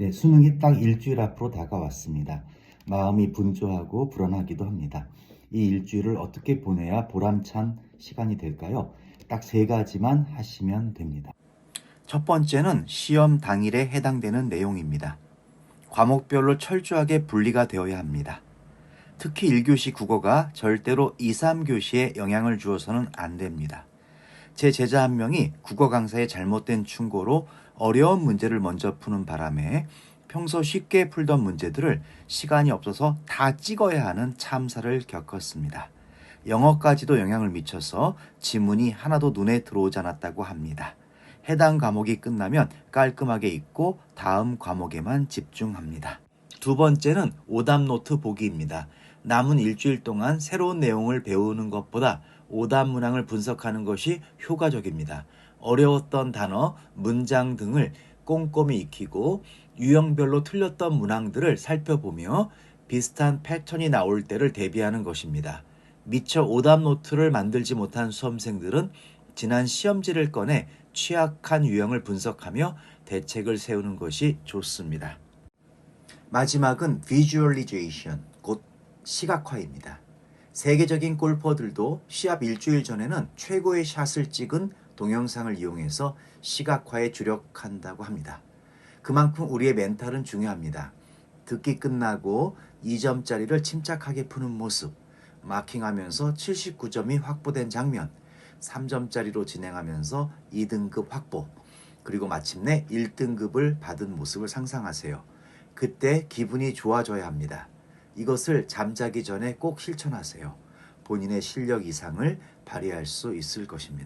네, 수능이 딱 일주일 앞으로 다가왔습니다. 마음이 분주하고 불안하기도 합니다. 이 일주일을 어떻게 보내야 보람찬 시간이 될까요? 딱 세 가지만 하시면 됩니다. 첫 번째는 시험 당일에 해당되는 내용입니다. 과목별로 철저하게 분리가 되어야 합니다. 특히 1교시 국어가 절대로 2, 3교시에 영향을 주어서는 안 됩니다. 제 제자 한 명이 국어 강사의 잘못된 충고로 어려운 문제를 먼저 푸는 바람에 평소 쉽게 풀던 문제들을 시간이 없어서 다 찍어야 하는 참사를 겪었습니다. 영어까지도 영향을 미쳐서 지문이 하나도 눈에 들어오지 않았다고 합니다. 해당 과목이 끝나면 깔끔하게 읽고 다음 과목에만 집중합니다. 두 번째는 오답 노트 보기입니다. 남은 일주일 동안 새로운 내용을 배우는 것보다 오답 문항을 분석하는 것이 효과적입니다. 어려웠던 단어, 문장 등을 꼼꼼히 익히고 유형별로 틀렸던 문항들을 살펴보며 비슷한 패턴이 나올 때를 대비하는 것입니다. 미처 오답 노트를 만들지 못한 수험생들은 지난 시험지를 꺼내 취약한 유형을 분석하며 대책을 세우는 것이 좋습니다. 마지막은 visualization, 곧 시각화입니다. 세계적인 골퍼들도 시합 일주일 전에는 최고의 샷을 찍은 동영상을 이용해서 시각화에 주력한다고 합니다. 그만큼 우리의 멘탈은 중요합니다. 듣기 끝나고 2점짜리를 침착하게 푸는 모습, 마킹하면서 79점이 확보된 장면, 3점짜리로 진행하면서 2등급 확보, 그리고 마침내 1등급을 받은 모습을 상상하세요. 그때 기분이 좋아져야 합니다. 이것을 잠자기 전에 꼭 실천하세요. 본인의 실력 이상을 발휘할 수 있을 것입니다.